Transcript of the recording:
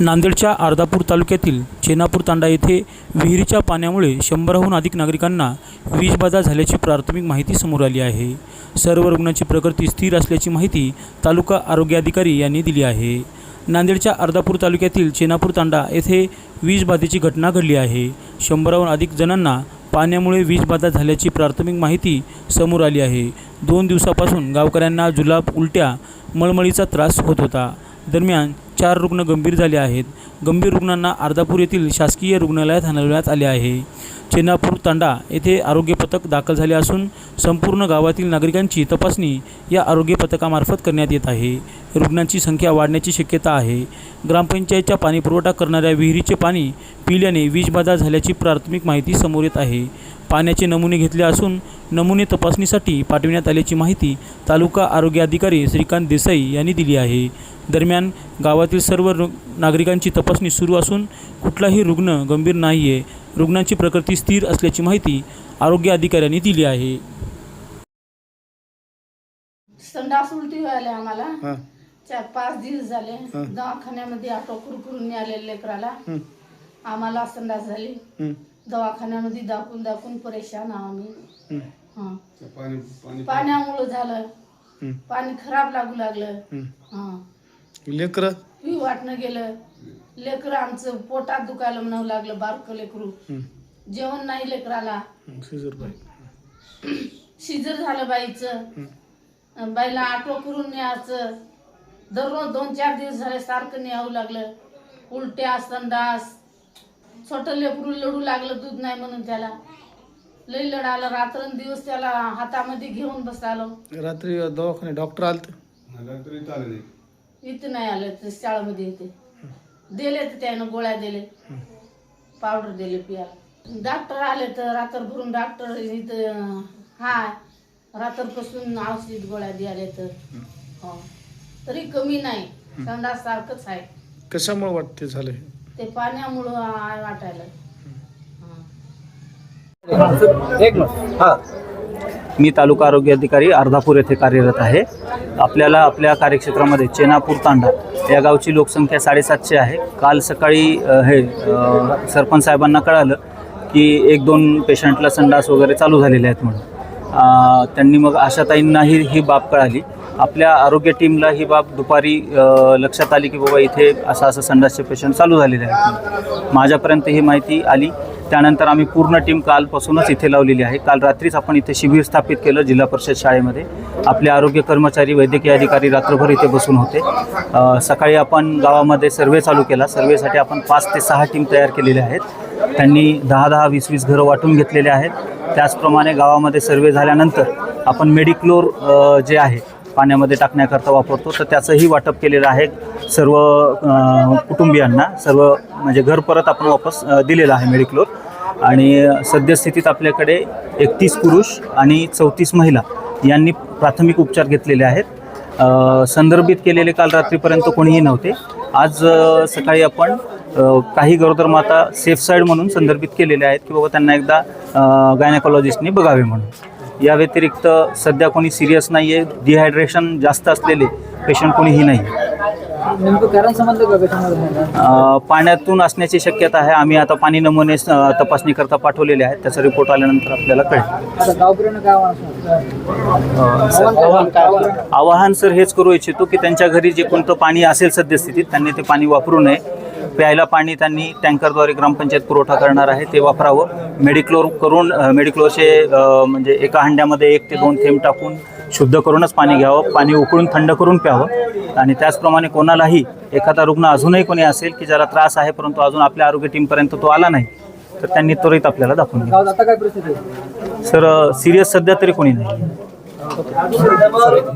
नांदेडच्या अर्धापूर तालुक्यातील चेनापूर तांडा येथे विहिरीच्या पाण्यामुळे शंभराहून अधिक नागरिकांना वीजबाधा झाल्याची प्राथमिक माहिती समोर आली आहे. सर्व रुग्णांची प्रकृती स्थिर असल्याची माहिती तालुका आरोग्य अधिकारी यांनी दिली आहे. नांदेडच्या अर्धापूर तालुक्यातील चेनापूर तांडा येथे वीजबाधेची घटना घडली आहे. शंभराहून अधिक जणांना पाण्यामुळे वीजबाधा झाल्याची प्राथमिक माहिती समोर आली आहे. दोन दिवसापासून गावकऱ्यांना जुलाब उलट्या मळमळीचा त्रास होत होता. दरम्यान चार रुग्ण गंभीर झाले आहेत. गंभीर रुग्णांना अर्धापूर येथील शासकीय रुग्णालयात हलवण्यात आले आहे. चेनापूर तांडा येथे आरोग्य पथक दाखल झाले असून संपूर्ण गावातील नागरिकांची तपासणी या आरोग्य पथकामार्फत करण्यात येत आहे. रुग्णांची संख्या वाढण्याची शक्यता आहे. ग्रामपंचायतच्या पाणीपुरवठा करणाऱ्या विहिरीचे पाणी पिल्याने वीजबाधा झाल्याची प्राथमिक माहिती समोर येत आहे. पाण्याचे नमुने घेतले असून नमुने तपासणीसाठी पाठविण्यात आल्याची माहिती तालुका आरोग्य अधिकारी श्रीकांत देसाई यांनी दिली आहे. दरम्यान गावातील सर्व रु नागरिकांची तपासणी सुरू असून कुठलाही रुग्ण गंभीर नाही आहे रुग्णांची प्रकृती स्थिर असल्याची माहिती आरोग्य अधिकाऱ्यांनी दिली आहे. संडास उलटी व्हायला आम्हाला. हा. चार पाच दिवस झाले. दवाखान्यामध्ये ऑटो करून आले लेकराला. हं, आम्हाला संडास झाली. हं, दवाखान्यामध्ये दाखवून दाखवून परेशान आहो आम्ही. हं, हं. पाण्यामुळं झालं. हं, पाणी खराब लागू लागलं. हं. हं. लेकरं? पी वाटणं गेलं. लेकरं आमचं पोटात दुखायला म्हणावं लागलं बारकं लेकरू. जेवण नाही लेकराला. सिजरबाई शिजर झालं बाईचं. बाईला ऑटो करून न्यायचं. दररोज दोन चार दिवस झाले सारखं न्यावं लागलं. उलट्या संडास छोटं लेकरू लढू लागलं दूध नाही म्हणून त्याला. लई लढालं. रात्रंदिवस त्याला हातामध्ये घेऊन बसालो. रात्री दवाखाने डॉक्टर आलते. इथं नाही आलं ते शाळेमध्ये येते. दिले तर त्यानं गोळ्या दिले. पावडर दिले पियाला. डॉक्टर आले तर रात्र भरून डॉक्टर इथं हाय रात्रपासून औषध गोळ्या द्याले तर हो. तरी कमी नाही. संडास सारखंच आहे. कशामुळे वाटते झाले ते पाण्यामुळं आ- वाटायला. हं. मी तालुका आरोग्य अधिकारी अर्धापूर येथे कार्यरत आहे. आपल्याला आपल्या कार्यक्षेत्रामध्ये चेनापूर तांडा या गावची लोकसंख्या साडेसातशे आहे. काल सकाळी हे सरपंच साहेबांना कळालं की एक दोन पेशंटला संडास वगैरे चालू झालेले आहेत म्हणून. त्यांनी मग आशाताईंनाही ही बाब कळाली. आपल्या आरोग्य टीमला ही बाब दुपारी लक्षात आली की बाबा इथे असं असं संडासचे पेशंट चालू झालेले आहेत माझ्यापर्यंत ही माहिती आली. त्यानंतर आम्ही पूर्ण टीम कालपासूनच इथे लावलेली आहे. काल रात्रीच आपण इथे शिबिर स्थापित केलं जिल्हा परिषद शाळेमध्ये. आपले आरोग्य कर्मचारी वैद्यकीय अधिकारी रात्रभर इथे बसून होते. सकाळी आपण गावामध्ये सर्वे चालू केला. सर्वेसाठी आपण पाच ते सहा टीम तयार केलेल्या आहेत. त्यांनी दहा दहा वीस वीस घरं वाटून घेतलेले आहेत. त्याचप्रमाणे गावामध्ये सर्वे झाल्यानंतर आपण मेडिक्लोर जे आहे पाण्यामध्ये टाकण्याकरता वापरतो तर त्याचंही वाटप केलेलं आहे. सर्व कुटुंबियांना सर्व म्हणजे घर परत आपण वापस दिलेलं आहे मेडिक्लोर. आणि सद्यस्थितीत आपल्याकडे एकतीस पुरुष आणि चौतीस महिला यांनी प्राथमिक उपचार घेतलेले आहेत. संदर्भित केलेले काल रात्रीपर्यंत कोणीही नव्हते. आज सकाळी आपण काही गरोदर माता सेफ साईड म्हणून संदर्भित केलेले आहेत की बाबा त्यांना एकदा गायनेकॉलॉजिस्टनी बघावे म्हणून. या व्यतिरिक्त सध्या कोणी सिरियस नाही आहे. डिहायड्रेशन जास्त असलेले पेशंट कोणीही नाही. पाण्यातून असण्याची शक्यता आहे. आम्ही आता पाणी नमुने अ, तपासणीकरता पाठवलेले आहेत. त्याचा रिपोर्ट आल्यानंतर आपल्याला कळेल. आवाहन सर हेच करू इच्छितो की त्यांच्या घरी जे कोणतं पाणी असेल सद्यस्थितीत त्यांनी ते पाणी वापरू नये. प्यायला पाणी त्यांनी टँकरद्वारे ग्रामपंचायत पुरवठा करणार आहे. ते वापरावं. मेडिक्लोर करून मेडिक्लोरचे म्हणजे एका हंड्यामध्ये एक ते दोन थेंब टाकून शुद्ध करूनच पाणी घ्यावं. पाणी उकळून थंड करून प्यावं. आणि त्याचप्रमाणे कोणालाही एखादा रुग्ण अजूनही कोणी असेल की ज्याला त्रास आहे परंतु अजून आपल्या आरोग्य टीमपर्यंत तो आला नाही तर त्यांनी त्वरित आपल्याला दाखवून आहे? सर सिरियस सध्या तरी कोणी नाही.